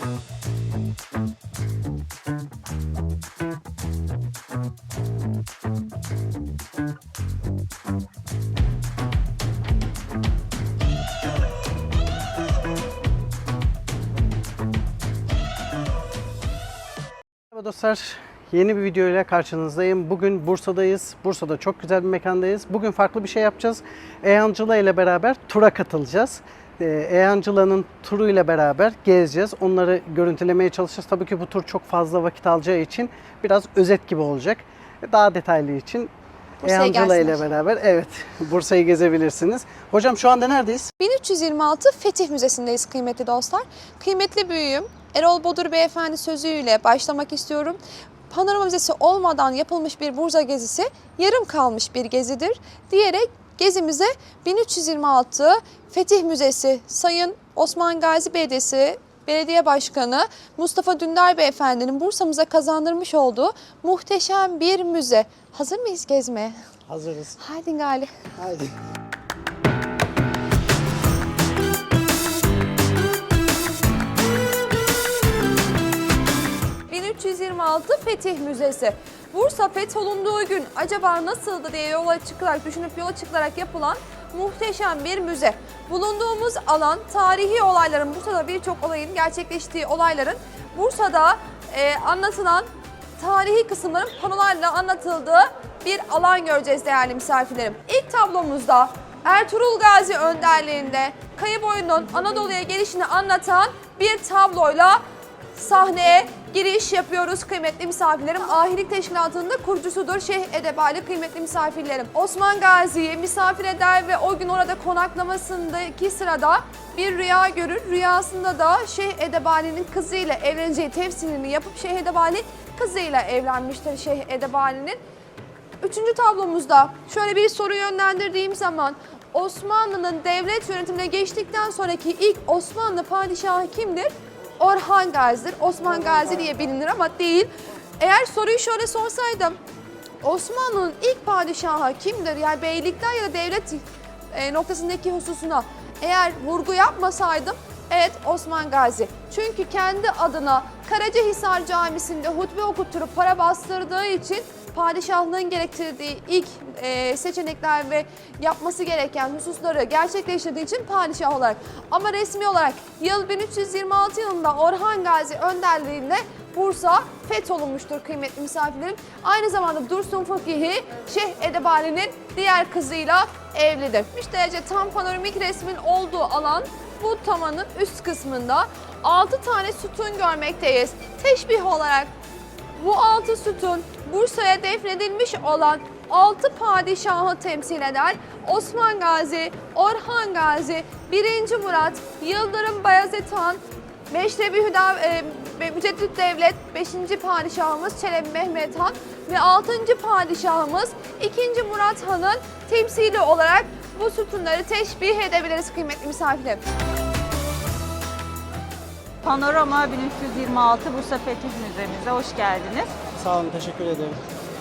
Merhaba dostlar. Yeni bir video ile karşınızdayım. Bugün Bursa'dayız. Bursa'da çok güzel bir mekandayız. Bugün farklı bir şey yapacağız. Eyancıla ile beraber tura katılacağız. Ee, Eyancıla'nın turu ile beraber gezeceğiz. Onları görüntülemeye çalışacağız. Tabii ki bu tur çok fazla vakit alacağı için biraz özet gibi olacak. Daha detaylı için Eyancıla ile beraber evet Bursa'yı gezebilirsiniz. Hocam şu anda neredeyiz? 1326 Fetih Müzesi'ndeyiz kıymetli dostlar. Kıymetli büyüğüm Erol Bodur Beyefendi sözüyle başlamak istiyorum. Panorama Müzesi olmadan yapılmış bir Bursa gezisi yarım kalmış bir gezidir diyerek gezimize 1326 Fetih Müzesi Sayın Osman Gazi Belediyesi Belediye Başkanı Mustafa Dündar Beyefendi'nin Bursa'mıza kazandırmış olduğu muhteşem bir müze. Hazır mıyız gezmeye? Hazırız. Haydi Gali. Haydi. ...1326 Fetih Müzesi. Bursa fetholunduğu gün acaba nasıldı diye yola çıkarak, düşünüp yola çıkılarak yapılan muhteşem bir müze. Bulunduğumuz alan tarihi olayların, Bursa'da birçok olayın gerçekleştiği olayların Bursa'da e, anlatılan tarihi kısımların panolarla anlatıldığı bir alan göreceğiz değerli misafirlerim. İlk tablomuzda Ertuğrul Gazi önderliğinde Kayıboyu'nun Anadolu'ya gelişini anlatan bir tabloyla sahneye giriş yapıyoruz kıymetli misafirlerim. Ahilik Teşkilatı'nın da kurucusudur Şeyh Edebali kıymetli misafirlerim. Osman Gazi'yi misafir eder ve o gün orada konaklamasındaki sırada bir rüya görür. Rüyasında da Şeyh Edebali'nin kızıyla evleneceği tefsirini yapıp Şeyh Edebali kızıyla evlenmiştir Şeyh Edebali'nin. Üçüncü tablomuzda şöyle bir soru yönlendirdiğim zaman Osmanlı'nın devlet yönetimine geçtikten sonraki ilk Osmanlı padişahı kimdir? Orhan Gazi'dir. Osman Gazi diye bilinir ama değil. Eğer soruyu şöyle sorsaydım Osmanlı'nın ilk padişahı kimdir? Yani beylikler ya da devlet e, noktasındaki hususuna eğer vurgu yapmasaydım evet Osman Gazi. Çünkü kendi adına Karacahisar Camisi'nde hutbe okutturup para bastırdığı için padişahlığın gerektirdiği ilk e, seçenekler ve yapması gereken hususları gerçekleştirdiği için padişah olarak ama resmi olarak yıl 1326 yılında Orhan Gazi önderliğinde Bursa fetholunmuştur kıymetli misafirlerim. Aynı zamanda Dursun Fakihi Şeyh Edebali'nin diğer kızıyla evlidir. 3 derece tam panoramik resmin olduğu alan bu tavanın üst kısmında 6 tane sütun görmekteyiz. Teşbih olarak bu altı sütun Bursa'ya defnedilmiş olan altı padişahı temsil eder. Osman Gazi, Orhan Gazi, 1. Murat, Yıldırım Bayezid Han, Meşrebi Hüda, e, ve Müceddit Devlet 5. padişahımız Çelebi Mehmet Han ve 6. padişahımız 2. Murat Han'ın temsili olarak bu sütunları teşbih edebiliriz kıymetli misafirlerim. Panorama 1326 Bursa Fetih Müzemize hoş geldiniz. Sağ olun, teşekkür ederim.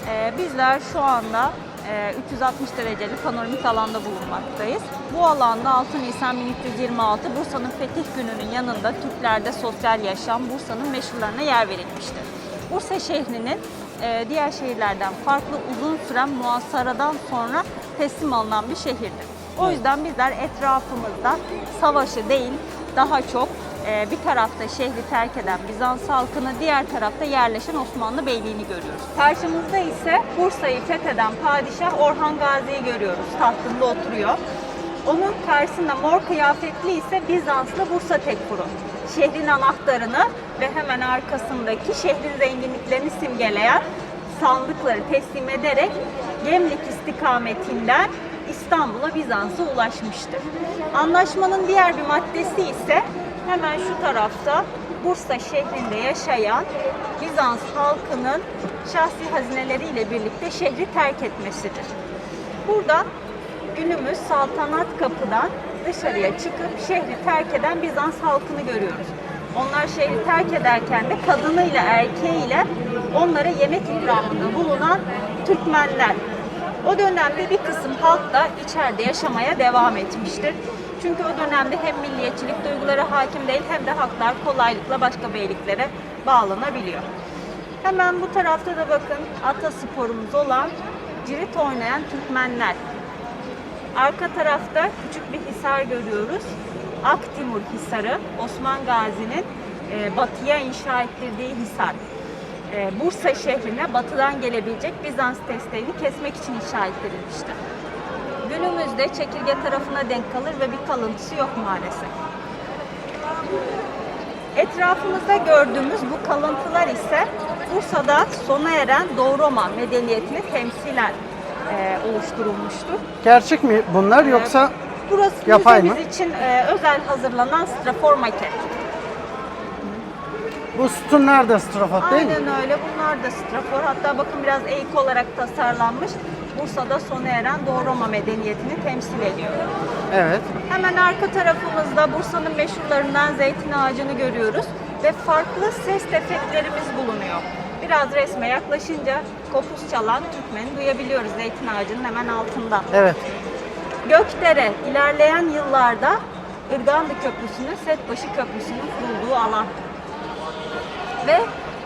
Ee, bizler şu anda e, 360 dereceli panoramik alanda bulunmaktayız. Bu alanda 6 Nisan 1326 Bursa'nın Fetih Günü'nün yanında Türklerde sosyal yaşam Bursa'nın meşhurlarına yer verilmiştir. Bursa şehrinin e, diğer şehirlerden farklı uzun süren muhasaradan sonra teslim alınan bir şehirdir. O yüzden bizler etrafımızda savaşı değil daha çok bir tarafta şehri terk eden Bizans halkını, diğer tarafta yerleşen Osmanlı beyliğini görüyoruz. Karşımızda ise Bursa'yı fetheden padişah Orhan Gazi'yi görüyoruz. Tahtında oturuyor. Onun karşısında mor kıyafetli ise Bizanslı Bursa Tekfur'u. Şehrin anahtarını ve hemen arkasındaki şehrin zenginliklerini simgeleyen sandıkları teslim ederek Gemlik istikametinden İstanbul'a Bizans'a ulaşmıştır. Anlaşmanın diğer bir maddesi ise hemen şu tarafta Bursa şehrinde yaşayan Bizans halkının şahsi hazineleriyle birlikte şehri terk etmesidir. Buradan günümüz saltanat kapıdan dışarıya çıkıp şehri terk eden Bizans halkını görüyoruz. Onlar şehri terk ederken de kadınıyla erkeğiyle onlara yemek ikramında bulunan Türkmenler. O dönemde bir kısım halk da içeride yaşamaya devam etmiştir. Çünkü o dönemde hem milliyetçilik duyguları hakim değil hem de halklar kolaylıkla başka beyliklere bağlanabiliyor. Hemen bu tarafta da bakın atasporumuz olan cirit oynayan Türkmenler. Arka tarafta küçük bir hisar görüyoruz. Aktimur Hisarı, Osman Gazi'nin e, batıya inşa ettirdiği hisar. E, Bursa şehrine batıdan gelebilecek Bizans desteğini kesmek için inşa ettirilmişti. Günümüzde çekirge tarafına denk kalır ve bir kalıntısı yok maalesef. Etrafımızda gördüğümüz bu kalıntılar ise Bursa'da sona eren Doğu Roma medeniyetini temsilen e, oluşturulmuştur. Gerçek mi bunlar yoksa Burası Yapay müzemiz mı? için e, özel hazırlanan strafor maket. bu sütun nerede strafot değil mi? Aynen öyle. Bunlar da strafor. Hatta bakın biraz eğik olarak tasarlanmış. Bursa'da sona eren Doğu Roma medeniyetini temsil ediyor. Evet. Hemen arka tarafımızda Bursa'nın meşhurlarından zeytin ağacını görüyoruz ve farklı ses efektlerimiz bulunuyor. Biraz resme yaklaşınca kopuz çalan Türkmen'i duyabiliyoruz zeytin ağacının hemen altında. Evet. Gökdere ilerleyen yıllarda Irgandı Köprüsü'nün Setbaşı Köprüsü'nün kurulduğu alan. Ve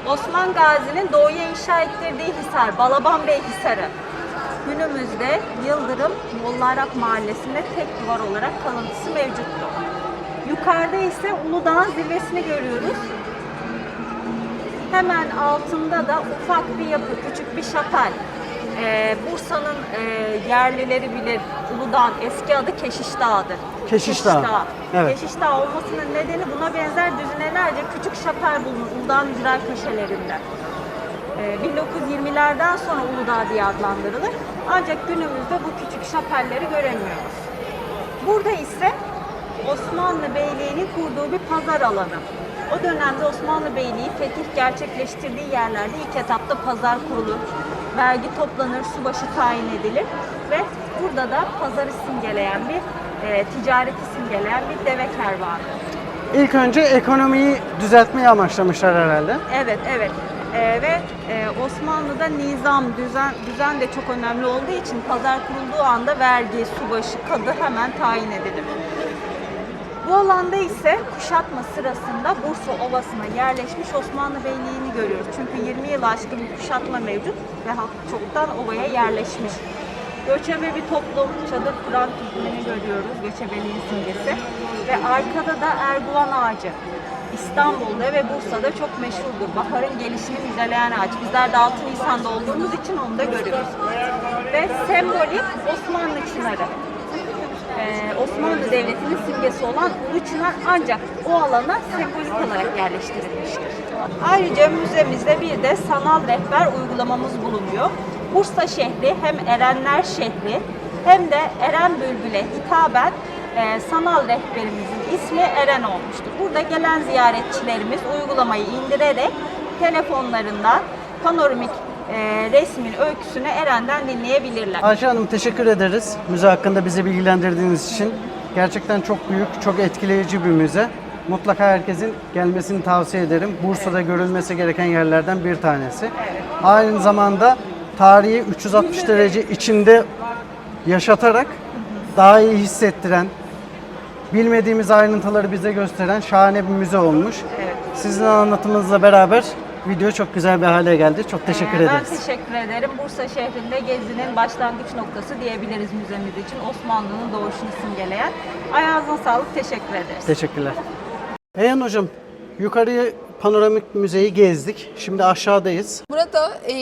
Osman Gazi'nin doğuya inşa ettirdiği Hisar, Balaban Bey Hisarı. Günümüzde Yıldırım Mollarak Mahallesi'nde tek duvar olarak kalıntısı mevcuttur. Yukarıda ise Uludağ'ın zirvesini görüyoruz. Hemen altında da ufak bir yapı, küçük bir şapel. Ee, Bursa'nın e, yerlileri bilir. Uludağ'ın eski adı Keşiş Dağı'dır. Keşiş Dağı. Evet. Keşiş Dağı olmasının nedeni buna benzer düzinelerce küçük şapel bulunur Uludağ'ın ücra köşelerinde. Ee, 1920'lerden sonra Uludağ diye adlandırılır. Ancak günümüzde bu küçük şapelleri göremiyoruz. Burada ise Osmanlı Beyliği'nin kurduğu bir pazar alanı. O dönemde Osmanlı Beyliği fetih gerçekleştirdiği yerlerde ilk etapta pazar kurulur. Vergi toplanır, subaşı tayin edilir ve burada da pazarı simgeleyen bir, e, ticareti simgeleyen bir deve kervanı. İlk önce ekonomiyi düzeltmeyi amaçlamışlar herhalde. Evet, evet. Ee, ve e, Osmanlı'da nizam, düzen, düzen de çok önemli olduğu için pazar kurulduğu anda vergi, subaşı, kadı hemen tayin edilir. Bu alanda ise kuşatma sırasında Bursa Ovası'na yerleşmiş Osmanlı Beyliği'ni görüyoruz. Çünkü 20 yıl aşkın bir kuşatma mevcut ve halk çoktan ovaya yerleşmiş. Göçebe bir toplum, çadır kuran Türkmeni görüyoruz, göçebeliğin simgesi. Ve arkada da Erguvan ağacı. İstanbul'da ve Bursa'da çok meşhurdur. Baharın gelişini müjdeleyen ağaç. Bizler de 6 Nisan'da olduğumuz için onu da görüyoruz. Ve sembolik Osmanlı çınarı. Ee, Osmanlı Devleti'nin simgesi olan Ulu Çınar ancak o alana sembolik olarak yerleştirilmiştir. Ayrıca müzemizde bir de sanal rehber uygulamamız bulunuyor. Bursa şehri hem Erenler şehri hem de Eren Bülbül'e hitaben e, sanal rehberimizin ismi Eren olmuştur. Burada gelen ziyaretçilerimiz uygulamayı indirerek telefonlarından panoramik e, resmin öyküsünü Eren'den dinleyebilirler. Ayşe Hanım teşekkür ederiz müze hakkında bizi bilgilendirdiğiniz için. Gerçekten çok büyük, çok etkileyici bir müze. Mutlaka herkesin gelmesini tavsiye ederim. Bursa'da görülmesi gereken yerlerden bir tanesi. Aynı zamanda tarihi 360 derece içinde yaşatarak daha iyi hissettiren, bilmediğimiz ayrıntıları bize gösteren şahane bir müze olmuş. Sizin anlatımınızla beraber video çok güzel bir hale geldi. Çok teşekkür Ee, ederiz. Ben teşekkür ederim. Bursa şehrinde gezinin başlangıç noktası diyebiliriz müzemiz için. Osmanlı'nın doğuşunu simgeleyen. Ayağınıza sağlık. Teşekkür ederiz. Teşekkürler. Eyhan Hocam, yukarıyı panoramik müzeyi gezdik. Şimdi aşağıdayız. Burada e,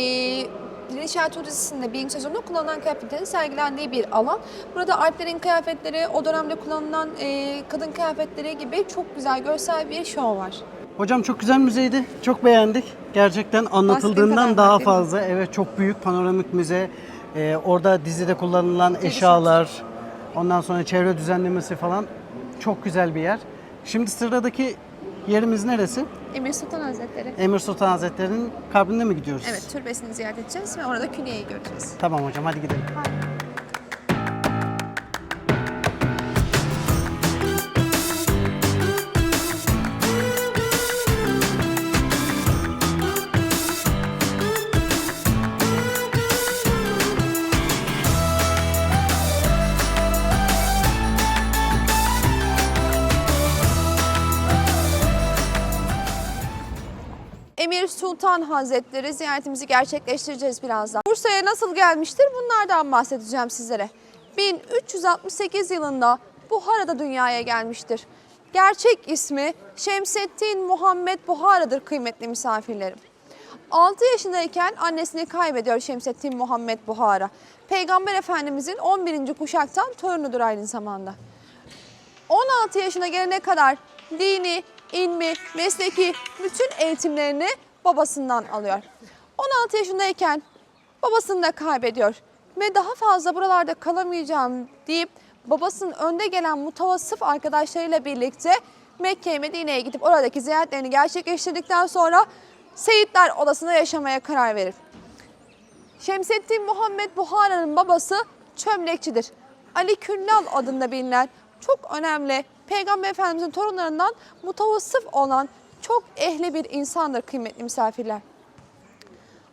Dirişel Turizm'de birinci sezonda kullanılan kıyafetlerin sergilendiği bir alan. Burada Alplerin kıyafetleri, o dönemde kullanılan e, kadın kıyafetleri gibi çok güzel görsel bir şov var. Hocam çok güzel müzeydi. Çok beğendik. Gerçekten anlatıldığından daha fazla. Evet çok büyük panoramik müze. Ee, orada dizide kullanılan eşyalar, ondan sonra çevre düzenlemesi falan çok güzel bir yer. Şimdi sıradaki yerimiz neresi? Emir Sultan Hazretleri. Emir Sultan Hazretleri'nin kabrine mi gidiyoruz? Evet, türbesini ziyaret edeceğiz ve orada külliyeyi göreceğiz. Tamam hocam hadi gidelim. Emir Sultan Hazretleri ziyaretimizi gerçekleştireceğiz birazdan. Bursa'ya nasıl gelmiştir bunlardan bahsedeceğim sizlere. 1368 yılında Buhara'da dünyaya gelmiştir. Gerçek ismi Şemsettin Muhammed Buhara'dır kıymetli misafirlerim. 6 yaşındayken annesini kaybediyor Şemsettin Muhammed Buhara. Peygamber Efendimizin 11. kuşaktan torunudur aynı zamanda. 16 yaşına gelene kadar dini, ilmi, mesleki bütün eğitimlerini babasından alıyor. 16 yaşındayken babasını da kaybediyor ve daha fazla buralarda kalamayacağım deyip babasının önde gelen mutavassıf arkadaşlarıyla birlikte Mekke, Medine'ye gidip oradaki ziyaretlerini gerçekleştirdikten sonra Seyitler Odası'nda yaşamaya karar verir. Şemsettin Muhammed Buhara'nın babası çömlekçidir. Ali Küllal adında bilinen çok önemli Peygamber Efendimizin torunlarından mutavassıf olan çok ehli bir insandır kıymetli misafirler.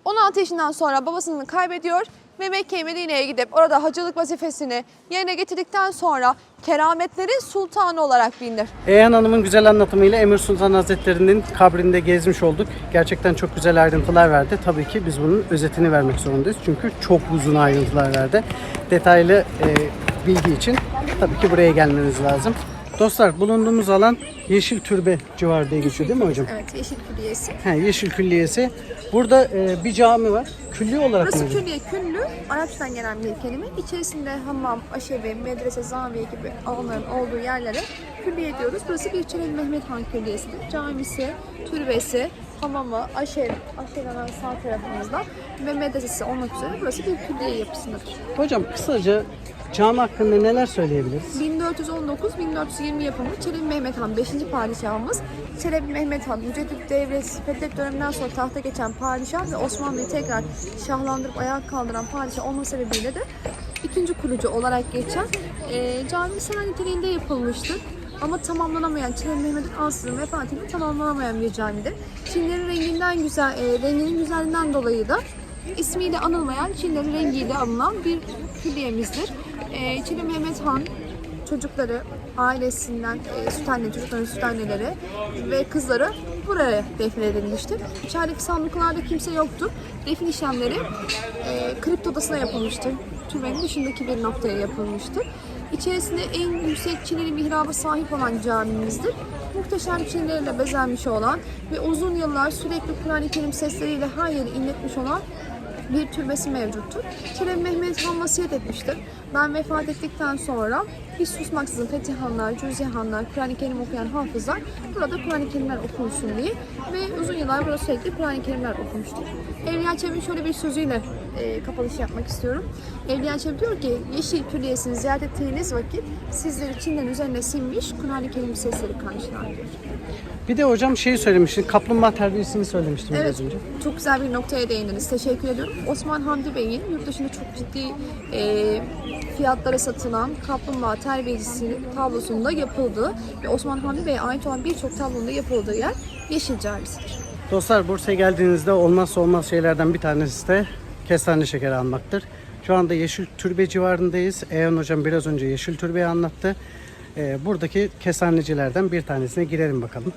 16 yaşından sonra babasını kaybediyor ve Mekke Medine'ye gidip orada hacılık vazifesini yerine getirdikten sonra kerametlerin sultanı olarak bilinir. Eyhan Hanım'ın güzel anlatımıyla Emir Sultan Hazretleri'nin kabrinde gezmiş olduk. Gerçekten çok güzel ayrıntılar verdi. Tabii ki biz bunun özetini vermek zorundayız. Çünkü çok uzun ayrıntılar verdi. Detaylı e, bilgi için tabii ki buraya gelmeniz lazım. Dostlar bulunduğumuz alan Yeşil Türbe civarı diye geçiyor değil mi hocam? Evet, Yeşil Külliyesi. He, Yeşil Külliyesi. Burada e, bir cami var. Külliye olarak Burası mı? külliye, küllü, Arapçadan gelen bir kelime. İçerisinde hamam, aşevi, medrese, zaviye gibi alanların olduğu yerlere külliye diyoruz. Burası bir Çelebi Mehmet Han Külliyesi'dir. Camisi, türbesi, hamamı, aşev, aşev hemen sağ tarafımızda ve medresesi olmak üzere burası bir külliye yapısındadır. Hocam kısaca cami hakkında neler söyleyebiliriz? 1419-1420 yapımı Çelebi Mehmet Han 5. padişahımız. Çelebi Mehmet Han Müceddit devresi Fethet döneminden sonra tahta geçen padişah ve Osmanlı'yı tekrar şahlandırıp ayağa kaldıran padişah olma sebebiyle de ikinci kurucu olarak geçen e, cami saray niteliğinde yapılmıştır. Ama tamamlanamayan, Çelebi Mehmet'in ansızın vefatıyla tamamlanamayan bir camidir. Çinlerin renginden güzel, e, renginin güzelliğinden dolayı da ismiyle anılmayan, Çinlerin rengiyle anılan bir külliyemizdir. E, Çelebi Mehmet Han çocukları ailesinden e, süt anne, çocukların süt anneleri ve kızları buraya defnedilmiştir. İçerideki sandıklarda kimse yoktur. Defin işlemleri e, kripto odasına yapılmıştır. Türbenin dışındaki bir noktaya yapılmıştır. İçerisinde en yüksek çinili mihraba sahip olan camimizdir. Muhteşem çinilerle bezenmiş olan ve uzun yıllar sürekli Kur'an-ı Kerim sesleriyle her yeri inletmiş olan bir türbesi mevcuttur. Çelebi Mehmet Han vasiyet etmiştir. Ben vefat ettikten sonra hiç susmaksızın Fetihanlar, Cüzihanlar, Kur'an-ı Kerim okuyan hafızlar burada Kur'an-ı Kerimler okunsun diye ve uzun yıllar burada sürekli Kur'an-ı Kerimler okumuştur. Evliya Çelebi'nin şöyle bir sözüyle e, kapanış yapmak istiyorum. Evliya Çelebi diyor ki, Yeşil Külliyesi'ni ziyaret ettiğiniz vakit sizleri Çin'den üzerine sinmiş Kur'an-ı Kerim sesleri karşılar diyor. Bir de hocam şeyi söylemiştin. Kaplumbağa terbiyesini söylemiştim Evet, biraz önce. çok güzel bir noktaya değindiniz. Teşekkür ediyorum. Osman Hamdi Bey'in yurt dışında çok ciddi e, fiyatlara satılan kaplumbağa terbiyecisi tablosunda yapıldığı ve Osman Hamdi Bey'e ait olan birçok tablonun da yapıldığı yer Yeşil Camisi'dir. Dostlar Bursa'ya geldiğinizde olmazsa olmaz şeylerden bir tanesi de kestane şekeri almaktır. Şu anda Yeşil Türbe civarındayız. Eyhan Hocam biraz önce Yeşil Türbe'yi anlattı. Ee, buradaki kestanecilerden bir tanesine girelim bakalım.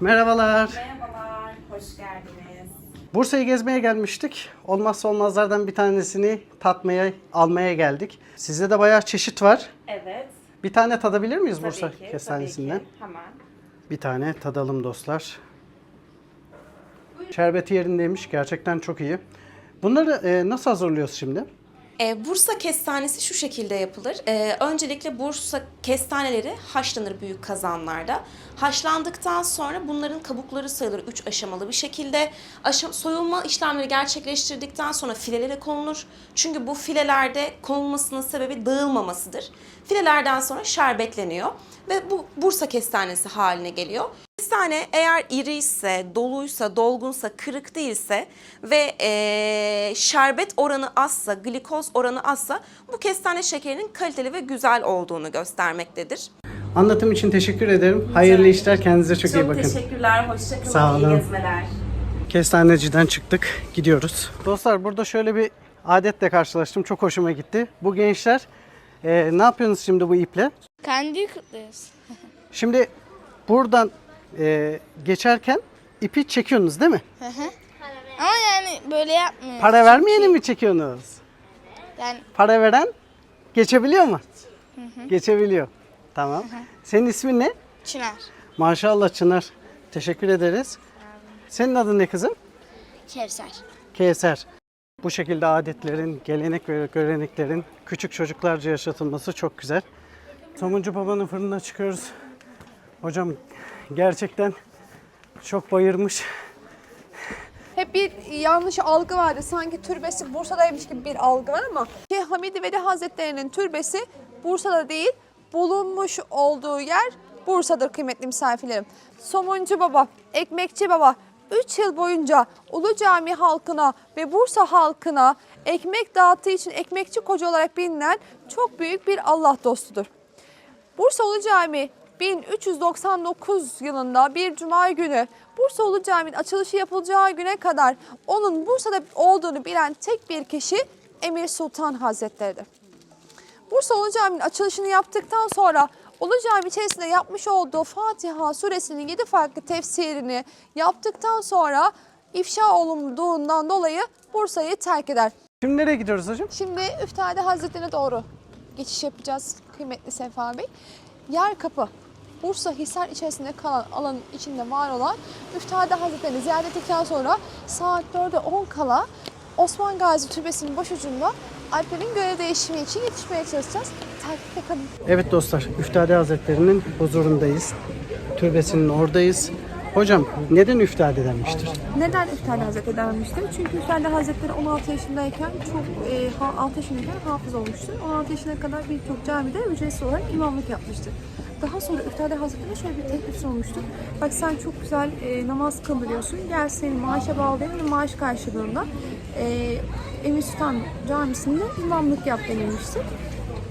Merhabalar. Merhabalar, hoş geldiniz. Bursa'yı gezmeye gelmiştik. Olmazsa olmazlardan bir tanesini tatmaya, almaya geldik. Sizde de bayağı çeşit var. Evet, Bir tane tadabilir miyiz tabii Bursa ki, kestanesinden? tabii ki. Hemen. Bir tane tadalım dostlar. Şerbeti yerindeymiş. Gerçekten çok iyi. Bunları e, nasıl hazırlıyoruz şimdi? Ee, Bursa kestanesi şu şekilde yapılır. Ee, öncelikle Bursa kestaneleri haşlanır büyük kazanlarda. Haşlandıktan sonra bunların kabukları sayılır 3 aşamalı bir şekilde. Soyulma işlemleri gerçekleştirdikten sonra filelere konulur. Çünkü bu filelerde konulmasının sebebi dağılmamasıdır. Filelerden sonra şerbetleniyor ve bu Bursa kestanesi haline geliyor. Kestane eğer iri ise, doluysa, dolgunsa, kırık değilse ve eee, şerbet oranı azsa, glikoz oranı azsa bu kestane şekerinin kaliteli ve güzel olduğunu göstermektedir. Anlatım için teşekkür ederim. Hayırlı işler. Kendinize çok, iyi bakın. teşekkürler, hoşçakalın, Sağ olun. gezmeler. Kestaneciden çıktık. Gidiyoruz. Dostlar burada şöyle bir adetle karşılaştım. Çok hoşuma gitti. Bu gençler e, ne yapıyorsunuz şimdi bu iple? Kendi kutluyoruz. Şimdi buradan Ee, geçerken ipi çekiyorsunuz değil mi? Ama yani böyle yapmıyoruz. Para vermeyeni mi çekiyorsunuz? Yani Para veren geçebiliyor mu? Geçebiliyor. Tamam. Senin ismin ne? Çınar. Maşallah Çınar. Teşekkür ederiz. Senin adın ne kızım? Kevser. Kevser. Bu şekilde adetlerin, gelenek ve göreneklerin küçük çocuklarca yaşatılması çok güzel. Somuncu babanın fırınına çıkıyoruz. Hocam gerçekten çok bayırmış. Hep bir yanlış algı vardı. Sanki türbesi Bursa'daymış gibi bir algı var ama Şeyh Hamidi Veli Hazretleri'nin türbesi Bursa'da değil, bulunmuş olduğu yer Bursa'dır kıymetli misafirlerim. Somuncu Baba, Ekmekçi Baba 3 yıl boyunca Ulu Cami halkına ve Bursa halkına ekmek dağıttığı için ekmekçi koca olarak bilinen çok büyük bir Allah dostudur. Bursa Ulu Cami 1399 yılında bir cuma günü Bursa Ulu Cami'nin açılışı yapılacağı güne kadar onun Bursa'da olduğunu bilen tek bir kişi Emir Sultan Hazretleri'dir. Bursa Ulu Cami'nin açılışını yaptıktan sonra Ulu Cami içerisinde yapmış olduğu Fatiha suresinin 7 farklı tefsirini yaptıktan sonra ifşa olunduğundan dolayı Bursa'yı terk eder. Şimdi nereye gidiyoruz hocam? Şimdi Üftade Hazretleri'ne doğru geçiş yapacağız kıymetli Sefa Bey. Yer kapı. Bursa Hisar içerisinde kalan alanın içinde var olan Üftade Hazretleri'ni ziyaret ettikten sonra saat 4'e 10 kala Osman Gazi Türbesi'nin başucunda Alper'in görev değişimi için yetişmeye çalışacağız. Takipte kalın. Evet dostlar, Üftade Hazretleri'nin huzurundayız. Türbesinin oradayız. Hocam neden Üftade denmiştir? Neden Üftade Hazretleri denmiştir? Çünkü Üftade Hazretleri 16 yaşındayken çok e, ha- 6 yaşındayken hafız olmuştur. 16 yaşına kadar birçok camide ücretsiz olarak imamlık yapmıştır. Daha sonra Üftade Hazretleri'ne şöyle bir teklif sunmuştur. Bak sen çok güzel e, namaz kıldırıyorsun. Gel seni maaşa bağlayayım ve maaş karşılığında e, Emir Sultan Camisi'nde imamlık yap denilmiştir.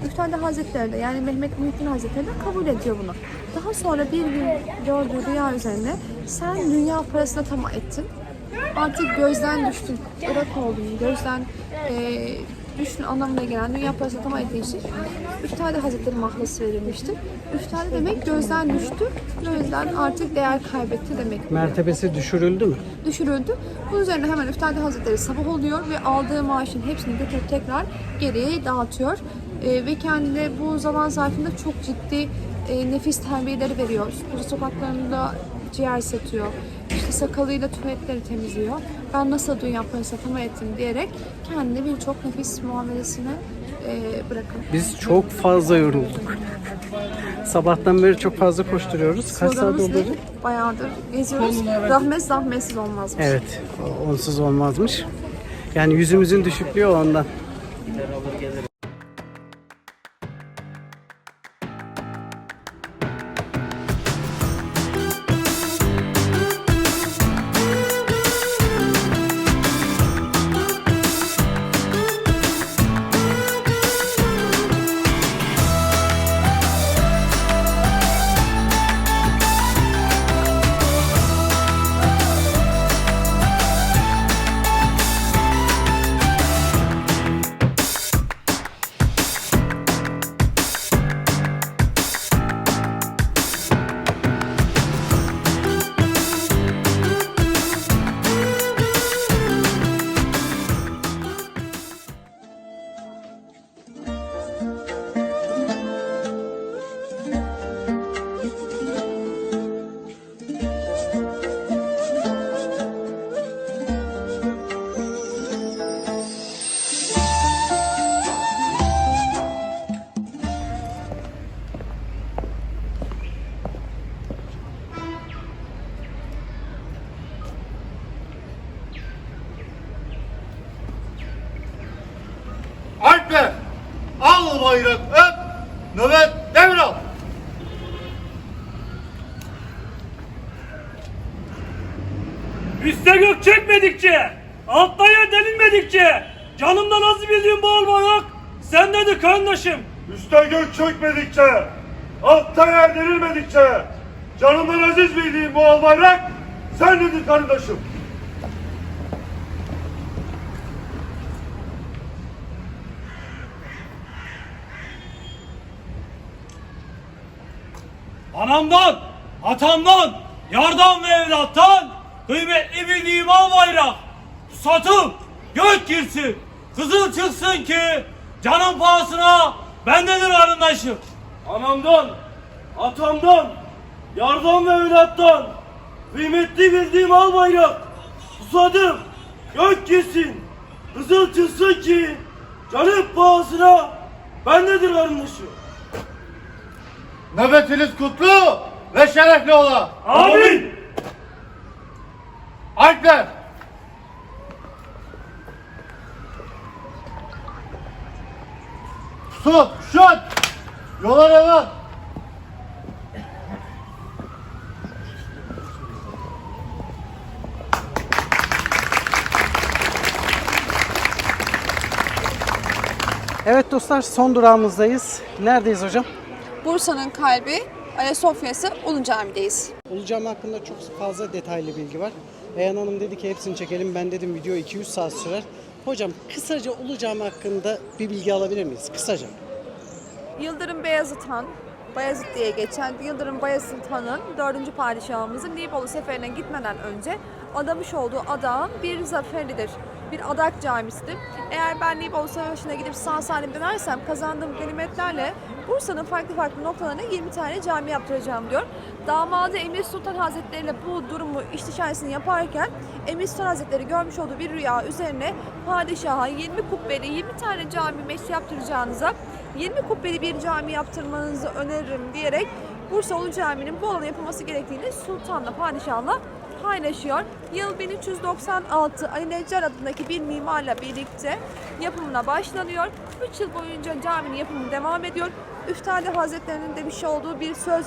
Üftade Hazretleri de yani Mehmet Muhittin Hazretleri de kabul ediyor bunu. Daha sonra bir gün gördüğü rüya üzerine sen dünya parasına tamah ettin. Artık gözden düştün, ırak oldun, gözden eee düştün anlamına gelen dünya ettiği için Üftade Hazretleri mahlası verilmiştir. Üftade demek gözden düştü, gözden artık değer kaybetti demek. Mertebesi düşürüldü mü? düşürüldü. Bunun üzerine hemen Üftade Hazretleri sabah oluyor ve aldığı maaşın hepsini götürüp tekrar geriye dağıtıyor. Ee, ve kendine bu zaman zarfında çok ciddi e, nefis terbiyeleri veriyor. Sokaklarında ciğer satıyor. İşte sakalıyla tuvaletleri temizliyor. Ben nasıl dünya tamam ettim diyerek kendini birçok nefis muamelesine e, bırakın. Biz çok fazla yorulduk. Sabahtan beri çok fazla koşturuyoruz. Kaç saat oldu? Bayağıdır geziyoruz. Rahmet zahmetsiz olmazmış. Evet, onsuz olmazmış. Yani yüzümüzün düşüklüğü ondan. Bayrak öp! Nöbet devral! Üste gök çekmedikçe, altta yer delinmedikçe, canımda nasıl bildiğim bu bayrak, sendedir kardeşim. Üste gök çökmedikçe, altta yer derilmedikçe, canımdan aziz bildiğim bu al bayrak, sen nedir kardeşim? Anamdan, atamdan, yardan ve evlattan kıymetli bildiğim al bayrak. Satıp gök girsin, kızıl çıksın ki canın pahasına bendedir arındaşım. Anamdan, atamdan, yardan ve evlattan kıymetli bildiğim al bayrak. Susadım, gök gitsin, kızıl çıksın ki canım pahasına bendedir kardeşim. Nöbetiniz kutlu ve şerefli ola. Amin. Alpler. Su, şut. Yola devam. Evet dostlar son durağımızdayız. Neredeyiz hocam? Bursa'nın kalbi Ayasofya'sı Ulu Cami'deyiz. Ulu Cami hakkında çok fazla detaylı bilgi var. Beyhan Hanım dedi ki hepsini çekelim. Ben dedim video 200 saat sürer. Hocam kısaca Ulu Cami hakkında bir bilgi alabilir miyiz? Kısaca. Yıldırım Beyazıt Han, Bayezid diye geçen Yıldırım Bayezid Han'ın 4. padişahımızın Nibolu seferine gitmeden önce adamış olduğu adağın bir zaferidir. Bir adak camisidir. Eğer ben Nibolu Savaşı'na gidip sağ salim dönersem kazandığım ganimetlerle Bursa'nın farklı farklı noktalarına 20 tane cami yaptıracağım diyor. Damadı Emir Sultan Hazretleri ile bu durumu istişaresini yaparken Emir Sultan Hazretleri görmüş olduğu bir rüya üzerine padişaha 20 kubbeli 20 tane cami meşri yaptıracağınıza 20 kubbeli bir cami yaptırmanızı öneririm diyerek Bursa Ulu Cami'nin bu alana yapılması gerektiğini sultanla padişahla paylaşıyor. Yıl 1396 Ali Neccar adındaki bir mimarla birlikte yapımına başlanıyor. 3 yıl boyunca caminin yapımı devam ediyor. Üftade Hazretlerinin demiş olduğu bir söz,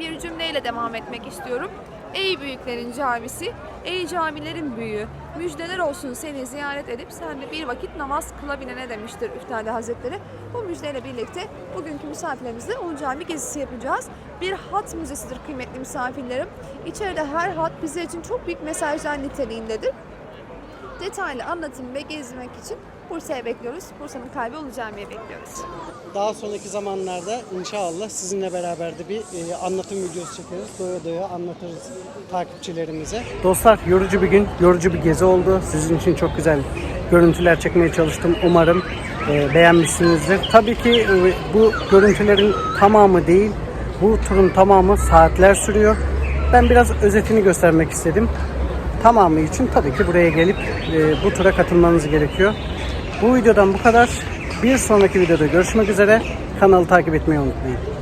bir cümleyle devam etmek istiyorum. Ey büyüklerin camisi, ey camilerin büyüğü, müjdeler olsun seni ziyaret edip sen de bir vakit namaz kılabilene demiştir Üftade Hazretleri. Bu müjdeyle birlikte bugünkü misafirlerimizle Ulu Cami gezisi yapacağız. Bir hat müzesidir kıymetli misafirlerim. İçeride her hat bizler için çok büyük mesajlar niteliğindedir. Detaylı anlatım ve gezmek için Bursa'ya bekliyoruz. Bursa'nın kalbi Ulu Cami'ye bekliyoruz. Daha sonraki zamanlarda inşallah sizinle beraber de bir e, anlatım videosu çekeriz. Doya doya anlatırız takipçilerimize. Dostlar yorucu bir gün, yorucu bir gezi oldu. Sizin için çok güzel görüntüler çekmeye çalıştım. Umarım e, beğenmişsinizdir. Tabii ki e, bu görüntülerin tamamı değil. Bu turun tamamı saatler sürüyor. Ben biraz özetini göstermek istedim. Tamamı için tabii ki buraya gelip e, bu tura katılmanız gerekiyor. Bu videodan bu kadar. Bir sonraki videoda görüşmek üzere. Kanalı takip etmeyi unutmayın.